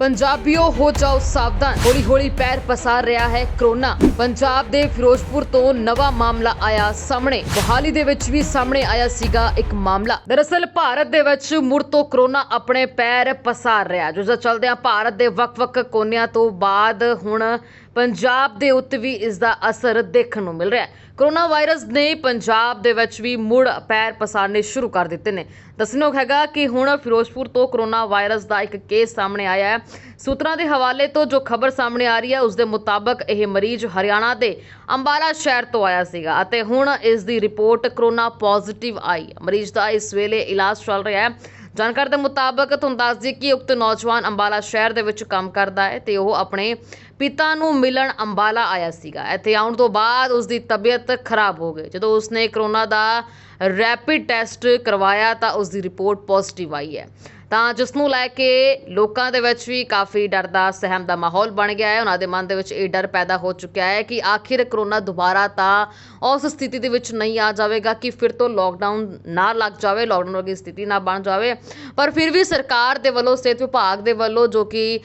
ਪੰਜਾਬੀਓ, ਹੋ ਜਾਓ ਸਾਵਧਾਨ। ਹੌਲੀ ਹੌਲੀ ਪੈਰ ਪਸਾਰ ਰਿਹਾ ਹੈ ਕਰੋਨਾ। ਪੰਜਾਬ ਦੇ ਫਿਰੋਜ਼ਪੁਰ ਤੋਂ ਨਵਾਂ ਮਾਮਲਾ ਆਇਆ ਸਾਹਮਣੇ। ਮੋਹਾਲੀ ਦੇ ਵਿੱਚ ਵੀ ਸਾਹਮਣੇ ਆਇਆ ਸੀਗਾ ਇੱਕ ਮਾਮਲਾ। ਦਰਅਸਲ ਭਾਰਤ ਦੇ ਵਿੱਚ ਮੁੜ ਤੋਂ ਕਰੋਨਾ ਆਪਣੇ ਪੈਰ ਪਸਾਰ ਰਿਹਾ ਜਿਸ ਦਾ ਚਲਦਿਆਂ ਭਾਰਤ ਦੇ ਵੱਖ-ਵੱਖ ਕੋਨਿਆਂ ਤੋਂ ਬਾਅਦ ਹੁਣ ਪੰਜਾਬ ਦੇ ਉੱਤੇ ਵੀ ਇਸ ਦਾ ਅਸਰ ਦੇਖਣ ਨੂੰ ਮਿਲ ਰਿਹਾ ਹੈ। ਕਰੋਨਾ ਵਾਇਰਸ ਨੇ ਪੰਜਾਬ ਦੇ ਵਿੱਚ ਵੀ ਮੁੜ ਪੈਰ ਪਸਾਰਨੇ ਸ਼ੁਰੂ ਕਰ ਦਿੱਤੇ ਨੇ। ਦੱਸਣਯੋਗ ਹੈਗਾ ਕਿ ਹੁਣ ਫਿਰੋਜ਼ਪੁਰ ਤੋਂ ਕਰੋਨਾ ਵਾਇਰਸ ਦਾ ਇੱਕ ਕੇਸ ਸਾਹਮਣੇ ਆਇਆ ਹੈ। ਸੂਤਰਾਂ ਦੇ ਹਵਾਲੇ ਤੋਂ ਜੋ ਖਬਰ ਸਾਹਮਣੇ ਆ ਰਹੀ ਹੈ, ਉਸ ਦੇ ਮੁਤਾਬਕ ਇਹ ਮਰੀਜ਼ ਹਰਿਆਣਾ ਦੇ ਅੰਬਾਲਾ ਸ਼ਹਿਰ ਤੋਂ ਆਇਆ ਸੀਗਾ ਅਤੇ ਹੁਣ ਇਸ ਦੀ ਰਿਪੋਰਟ ਕਰੋਨਾ ਪੋਜ਼ਿਟਿਵ ਆਈ ਮਰੀਜ਼ ਦਾ ਇਸ ਵੇਲੇ ਇਲਾਜ ਚੱਲ ਰਿਹਾ ਹੈ। ਜਾਣਕਾਰੀ ਦੇ ਮੁਤਾਬਕ ਤੁਹਾਨੂੰ ਦੱਸ ਦਈਏ ਕਿ ਉਕਤ ਨੌਜਵਾਨ ਅੰਬਾਲਾ ਸ਼ਹਿਰ ਦੇ ਵਿੱਚ ਕੰਮ ਕਰਦਾ ਹੈ ਤੇ ਉਹ ਆਪਣੇ ਪਿਤਾ ਨੂੰ ਮਿਲਣ ਅੰਬਾਲਾ ਆਇਆ ਸੀਗਾ। ਇੱਥੇ ਆਉਣ ਤੋਂ ਬਾਅਦ ਉਸ ਦੀ ਤਬੀਅਤ ਖਰਾਬ ਹੋ ਗਈ। ਜਦੋਂ ਉਸਨੇ ਕਰੋਨਾ ਦਾ ਰੈਪਿਡ ਟੈਸਟ ਕਰਵਾਇਆ ਤਾਂ ਉਸ ਦੀ ਰਿਪੋਰਟ ਪੋਜ਼ਿਟਿਵ ਆਈ ਹੈ। ਤਾਂ ਜਿਸ ਨੂੰ ਲੈ ਕੇ ਲੋਕਾਂ ਦੇ ਵਿੱਚ ਵੀ ਕਾਫੀ ਡਰ ਦਾ ਸਹਿਮ ਦਾ ਮਾਹੌਲ ਬਣ ਗਿਆ ਹੈ। ਉਹਨਾਂ ਦੇ ਮਨ ਦੇ ਵਿੱਚ ਇਹ ਡਰ ਪੈਦਾ ਹੋ ਚੁੱਕਿਆ ਹੈ ਕਿ ਆਖਿਰ ਕਰੋਨਾ ਦੁਬਾਰਾ ਤਾਂ ਉਸ ਸਥਿਤੀ ਦੇ ਵਿੱਚ ਨਹੀਂ ਆ ਜਾਵੇਗਾ ਕਿ ਫਿਰ ਤੋਂ ਲੋਕਡਾਊਨ ਨਾ ਲੱਗ ਜਾਵੇ ਲੋਕਡਾਊਨ ਵਰਗੀ ਸਥਿਤੀ ਨਾ ਬਣ ਜਾਵੇ। ਪਰ ਫਿਰ ਵੀ ਸਰਕਾਰ ਦੇ ਵੱਲੋਂ, ਸਿਹਤ ਵਿਭਾਗ ਦੇ ਵੱਲੋਂ ਜੋ ਕਿ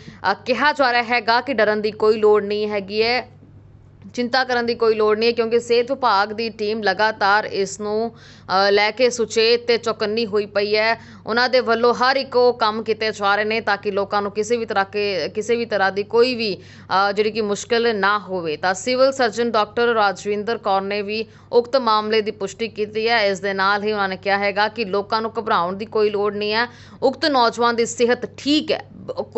ਕਿਹਾ ਜਾ ਰਿਹਾ ਹੈਗਾ ਕਿ ਡਰਨ ਦੀ ਕੋਈ ਲੋੜ ਨਹੀਂ ਹੈਗੀ ਹੈ। ਚਿੰਤਾ ਕਰਨ ਦੀ ਕੋਈ ਲੋੜ ਨਹੀਂ ਹੈ, ਕਿਉਂਕਿ ਸਿਹਤ ਵਿਭਾਗ ਦੀ ਟੀਮ ਲਗਾਤਾਰ ਇਸ ਨੂੰ ਲੈ ਕੇ ਸੁਚੇਤ ਤੇ ਚੌਕੰਨੀ ਹੋਈ ਪਈ ਹੈ। ਉਹਨਾਂ ਦੇ ਵੱਲੋਂ ਹਰ ਇੱਕ ਉਹ ਕੰਮ ਕੀਤੇ ਜਾ ਰਹੇ ਨੇ ਤਾਂ ਕਿ ਲੋਕਾਂ ਨੂੰ ਕਿਸੇ ਵੀ ਤਰ੍ਹਾਂ ਕੇ, ਕਿਸੇ ਵੀ ਤਰ੍ਹਾਂ ਦੀ ਕੋਈ ਵੀ ਜਿਹੜੀ ਕਿ ਮੁਸ਼ਕਲ ਨਾ ਹੋਵੇ। ਤਾਂ civil surgeon doctor Rajwinder Kaur ਨੇ ਵੀ ਉਕਤ ਮਾਮਲੇ ਦੀ ਪੁਸ਼ਟੀ ਕੀਤੀ ਹੈ। ਇਸ ਦੇ ਨਾਲ ਹੀ ਉਹਨਾਂ ਨੇ ਕਿਹਾ ਹੈਗਾ ਕਿ ਲੋਕਾਂ ਨੂੰ ਘਬਰਾਉਣ ਦੀ ਕੋਈ ਲੋੜ ਨਹੀਂ ਹੈ। ਉਕਤ ਨੌਜਵਾਨ ਦੀ ਸਿਹਤ ਠੀਕ ਹੈ।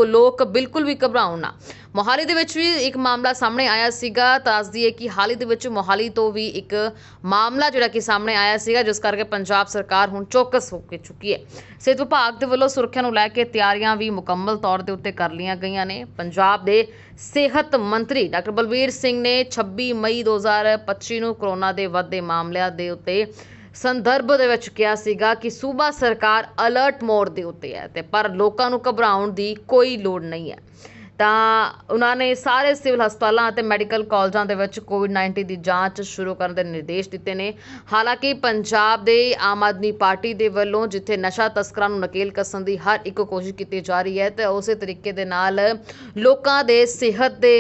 ਲੋਕ ਬਿਲਕੁਲ ਵੀ ਘਬਰਾਉਣ ਨਾ। ਮੋਹਾਲੀ ਦੇ ਵਿੱਚ ਵੀ ਇੱਕ ਮਾਮਲਾ ਸਾਹਮਣੇ ਆਇਆ ਸੀਗਾ। ਦੱਸਦੀ ਹੈ ਕਿ ਹਾਲ ਹੀ ਦੇ ਵਿੱਚ ਮੋਹਾਲੀ ਤੋਂ ਵੀ ਇੱਕ ਮਾਮਲਾ ਜਿਹੜਾ ਕਿ ਸਾਹਮਣੇ ਆਇਆ ਸੀਗਾ, ਜਿਸ ਕਰਕੇ ਪੰਜਾਬ ਸਰਕਾਰ ਹੁਣ ਚੌਕਸ ਹੋ ਕੇ ਚੁੱਕੀ ਹੈ। ਸਿਹਤ ਵਿਭਾਗ ਦੇ ਵੱਲੋਂ ਸੁਰੱਖਿਆ ਨੂੰ ਲੈ ਕੇ ਤਿਆਰੀਆਂ ਵੀ ਮੁਕੰਮਲ ਤੌਰ ਦੇ ਉੱਤੇ ਕਰ ਲਈਆਂ ਗਈਆਂ ਨੇ। ਪੰਜਾਬ ਦੇ ਸਿਹਤ ਮੰਤਰੀ ਡਾਕਟਰ ਬਲਬੀਰ ਸਿੰਘ ਨੇ 26 ਮਈ 2025 ਨੂੰ ਕਰੋਨਾ ਦੇ ਵੱਧਦੇ ਮਾਮਲਿਆਂ ਦੇ ਉੱਤੇ ਸੰਦਰਭ ਦੇ ਵਿੱਚ ਕਿਹਾ ਸੀਗਾ ਕਿ ਸੂਬਾ ਸਰਕਾਰ ਅਲਰਟ ਮੋਡ ਦੇ ਉੱਤੇ ਹੈ ਤੇ ਪਰ ਲੋਕਾਂ ਨੂੰ ਘਬਰਾਉਣ ਦੀ ਕੋਈ ਲੋੜ ਨਹੀਂ ਹੈ। ਤਾਂ ਉਹਨਾਂ ਨੇ ਸਾਰੇ ਸਿਵਲ ਹਸਪਤਾਲਾਂ ਅਤੇ ਮੈਡੀਕਲ ਕਾਲਜਾਂ ਦੇ ਵਿੱਚ ਕੋਵਿਡ-19 ਦੀ ਜਾਂਚ ਸ਼ੁਰੂ ਕਰਨ ਦੇ ਨਿਰਦੇਸ਼ ਦਿੱਤੇ ਨੇ। ਹਾਲਾਂਕਿ ਪੰਜਾਬ ਦੇ ਆਮ ਆਦਮੀ ਪਾਰਟੀ ਦੇ ਵੱਲੋਂ ਜਿੱਥੇ ਨਸ਼ਾ ਤਸਕਰਾਂ ਨੂੰ ਨਕੇਲ ਕੱਸਣ ਦੀ ਹਰ ਇੱਕ ਕੋਸ਼ਿਸ਼ ਕੀਤੀ ਜਾ ਰਹੀ ਹੈ, ਤੇ ਉਸੇ ਤਰੀਕੇ ਦੇ ਨਾਲ ਲੋਕਾਂ ਦੇ ਸਿਹਤ ਦੇ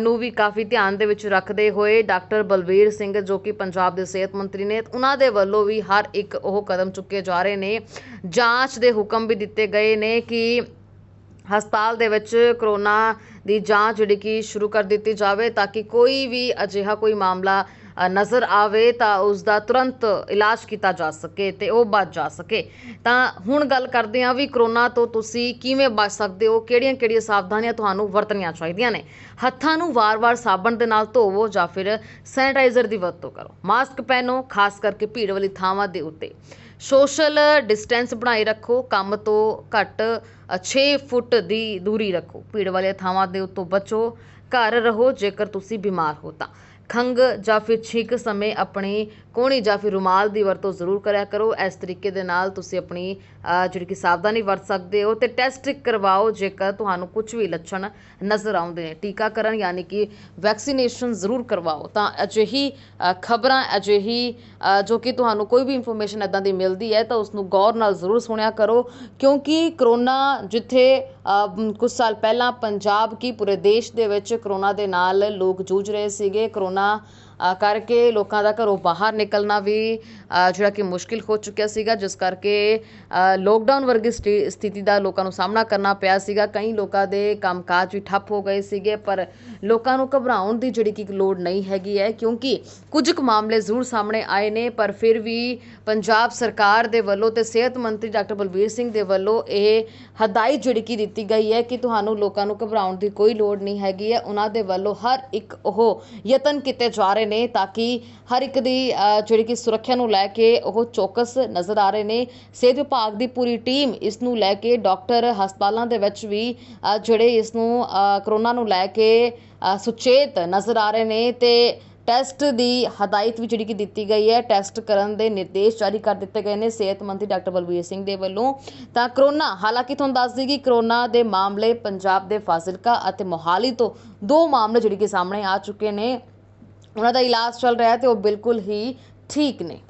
ਨੂੰ ਵੀ ਕਾਫੀ ਧਿਆਨ ਦੇ ਵਿੱਚ ਰੱਖਦੇ ਹੋਏ ਡਾਕਟਰ ਬਲਵੀਰ ਸਿੰਘ ਜੋ ਕਿ ਪੰਜਾਬ ਦੇ ਸਿਹਤ ਮੰਤਰੀ ਨੇ, ਉਹਨਾਂ ਦੇ ਵੱਲੋਂ ਵੀ ਹਰ ਇੱਕ ਉਹ ਕਦਮ ਚੁੱਕੇ ਜਾ ਰਹੇ ਨੇ। ਜਾਂਚ ਦੇ ਹੁਕਮ ਵੀ ਦਿੱਤੇ ਗਏ ਨੇ ਕਿ ਹਸਪਤਾਲ ਦੇ ਵਿੱਚ ਕਰੋਨਾ ਦੀ ਜਾਂਚ ਜਿਹੜੀ ਕਿ ਸ਼ੁਰੂ ਕਰ ਦਿੱਤੀ ਜਾਵੇ ਤਾਂ ਕਿ ਕੋਈ ਵੀ ਅਜਿਹਾ ਕੋਈ ਮਾਮਲਾ ਨਜ਼ਰ ਆਵੇ ਤਾਂ ਉਸ ਦਾ ਤੁਰੰਤ ਇਲਾਜ ਕੀਤਾ ਜਾ ਸਕੇ ਤੇ ਉਹ ਬਚ ਜਾ ਸਕੇ। ਤਾਂ ਹੁਣ ਗੱਲ ਕਰਦੇ ਹਾਂ ਵੀ ਕਰੋਨਾ ਤੋਂ ਤੁਸੀਂ ਕਿਵੇਂ ਬਚ ਸਕਦੇ ਹੋ, ਕਿਹੜੀਆਂ-ਕਿਹੜੀਆਂ ਸਾਵਧਾਨੀਆਂ ਤੁਹਾਨੂੰ ਵਰਤਣੀਆਂ ਚਾਹੀਦੀਆਂ ਨੇ? ਹੱਥਾਂ ਨੂੰ ਵਾਰ-ਵਾਰ ਸਾਬਣ ਦੇ ਨਾਲ ਧੋਵੋ ਜਾਂ ਫਿਰ ਸੈਨੀਟਾਈਜ਼ਰ ਦੀ ਵਰਤੋਂ ਕਰੋ। ਮਾਸਕ ਪਹਿਨੋ, ਖਾਸ ਕਰਕੇ ਭੀੜ ਵਾਲੀ ਥਾਵਾਂ ਦੇ ਉੱਤੇ। ਸੋਸ਼ਲ ਡਿਸਟੈਂਸ ਬਣਾਈ ਰੱਖੋ, ਕੰਮ ਤੋਂ ਘੱਟ ਛੇ ਫੁੱਟ ਦੀ ਦੂਰੀ ਰੱਖੋ। ਭੀੜ ਵਾਲੀਆਂ ਥਾਵਾਂ ਦੇ ਉੱਤੋਂ ਬਚੋ। ਘਰ ਰਹੋ, ਜੇਕਰ ਤੁਸੀਂ ਬਿਮਾਰ ਹੋ ਤਾਂ। ਖੰਘ ਜਾਂ ਫਿਰ ਛਿੱਕ ਸਮੇਂ ਆਪਣੀ ਕੋਹਣੀ ਜਾਂ ਫਿਰ ਰੁਮਾਲ ਦੀ ਵਰਤੋਂ ਜ਼ਰੂਰ ਕਰਿਆ ਕਰੋ। ਇਸ ਤਰੀਕੇ ਦੇ ਨਾਲ ਤੁਸੀਂ ਆਪਣੀ ਜਿਹੜੀ ਕਿ ਸਾਵਧਾਨੀ ਵਰਤ ਸਕਦੇ ਹੋ ਤੇ ਟੈਸਟ ਕਰਵਾਓ ਜੇਕਰ ਤੁਹਾਨੂੰ ਕੁਝ ਵੀ ਲੱਛਣ ਨਜ਼ਰ ਆਉਂਦੇ ਨੇ। ਟੀਕਾਕਰਨ ਯਾਨੀ ਕਿ ਵੈਕਸੀਨੇਸ਼ਨ ਜ਼ਰੂਰ ਕਰਵਾਓ। ਤਾਂ ਅਜਿਹੀ ਖਬਰਾਂ ਅਜਿਹੀ ਜੋ ਕਿ ਤੁਹਾਨੂੰ ਕੋਈ ਵੀ ਇਨਫੋਰਮੇਸ਼ਨ ਇਦਾਂ ਦੀ ਮਿਲਦੀ ਹੈ ਤਾਂ ਉਸ ਨੂੰ ਗੌਰ ਨਾਲ ਜ਼ਰੂਰ ਸੁਣਿਆ ਕਰੋ। ਕਿਉਂਕਿ ਕਰੋਨਾ ਜਿੱਥੇ ਅ, ਕੁਝ ਸਾਲ ਪਹਿਲਾਂ ਪੰਜਾਬ ਕੀ ਪੂਰੇ ਦੇਸ਼ ਦੇ ਵਿੱਚ ਕਰੋਨਾ ਦੇ ਨਾਲ ਲੋਕ ਜੂਝ ਰਹੇ ਸੀਗੇ। ਕਰੋਨਾ பண்ணால் ਕਰਕੇ ਲੋਕਾਂ ਦਾ ਘਰੋਂ ਬਾਹਰ ਨਿਕਲਣਾ ਵੀ ਜਿਹੜਾ ਕਿ ਮੁਸ਼ਕਿਲ ਹੋ ਚੁੱਕਿਆ ਸੀਗਾ, ਜਿਸ ਕਰਕੇ ਲੋਕਡਾਊਨ ਵਰਗੀ ਸਥਿ- ਸਥਿਤੀ ਦਾ ਲੋਕਾਂ ਨੂੰ ਸਾਹਮਣਾ ਕਰਨਾ ਪਿਆ ਸੀਗਾ। ਕਈ ਲੋਕਾਂ ਦੇ ਕੰਮਕਾਜ ਵੀ ਠੱਪ ਹੋ ਗਏ ਸੀਗੇ, ਪਰ ਲੋਕਾਂ ਨੂੰ ਘਬਰਾਉਣ ਦੀ ਜਿਹੜੀ ਕਿ ਲੋੜ ਨਹੀਂ ਹੈਗੀ ਹੈ, ਕਿਉਂਕਿ ਕੁਝ ਕੁ ਮਾਮਲੇ ਜ਼ਰੂਰ ਸਾਹਮਣੇ ਆਏ ਨੇ, ਪਰ ਫਿਰ ਵੀ ਪੰਜਾਬ ਸਰਕਾਰ ਦੇ ਵੱਲੋਂ ਤੇ ਸਿਹਤ ਮੰਤਰੀ ਡਾਕਟਰ ਬਲਬੀਰ ਸਿੰਘ ਦੇ ਵੱਲੋਂ ਇਹ ਹਦਾਇਤ ਜਿਹੜੀ ਕਿ ਦਿੱਤੀ ਗਈ ਹੈ ਕਿ ਤੁਹਾਨੂੰ ਲੋਕਾਂ ਨੂੰ ਘਬਰਾਉਣ ਦੀ ਕੋਈ ਲੋੜ ਨਹੀਂ ਹੈਗੀ ਹੈ। ਉਹਨਾਂ ਦੇ ਵੱਲੋਂ ਹਰ ਇੱਕ ਉਹ ਯਤਨ ਕੀਤੇ ਜਾ ਰਹੇ ਨੇ ਤਾਂ ਕਿ ਹਰ ਇੱਕ ਦੀ ਜਿਹੜੀ ਕਿ ਸੁਰੱਖਿਆ ਨੂੰ ਲੈ ਕੇ ਉਹ ਚੌਕਸ ਨਜ਼ਰ ਆ ਰਹੇ ਨੇ। ਸਿਹਤ ਵਿਭਾਗ ਦੀ ਪੂਰੀ ਟੀਮ ਇਸ ਨੂੰ ਲੈ ਕੇ ਡਾਕਟਰ ਹਸਪਤਾਲਾਂ ਦੇ ਵਿੱਚ ਵੀ ਜਿਹੜੇ ਇਸ ਨੂੰ ਕਰੋਨਾ ਨੂੰ ਲੈ ਕੇ ਸੁਚੇਤ ਨਜ਼ਰ ਆ ਰਹੇ ਨੇ ਤੇ ਟੈਸਟ ਦੀ ਹਦਾਇਤ ਵੀ ਜਿਹੜੀ ਕਿ ਦਿੱਤੀ ਗਈ ਹੈ, ਟੈਸਟ ਕਰਨ ਦੇ ਨਿਰਦੇਸ਼ ਜਾਰੀ ਕਰ ਦਿੱਤੇ ਗਏ ਨੇ ਸਿਹਤ ਮੰਤਰੀ ਡਾਕਟਰ ਬਲਬੀਰ ਸਿੰਘ ਦੇ ਵੱਲੋਂ। ਤਾਂ ਕਰੋਨਾ, ਹਾਲਾਂਕਿ ਤੁਹਾਨੂੰ ਦੱਸ ਦਈਏ ਕਿ ਕਰੋਨਾ ਦੇ ਮਾਮਲੇ ਪੰਜਾਬ ਦੇ ਫਾਜ਼ਿਲਕਾ ਅਤੇ ਮੋਹਾਲੀ ਤੋਂ ਦੋ ਮਾਮਲੇ ਜਿਹੜੇ ਕਿ ਸਾਹਮਣੇ ਆ ਚੁੱਕੇ ਨੇ। ਉਹਨਾਂ ਦਾ ਇਲਾਜ ਚੱਲ ਰਿਹਾ ਅਤੇ ਉਹ ਬਿਲਕੁਲ ਹੀ ਠੀਕ ਨੇ।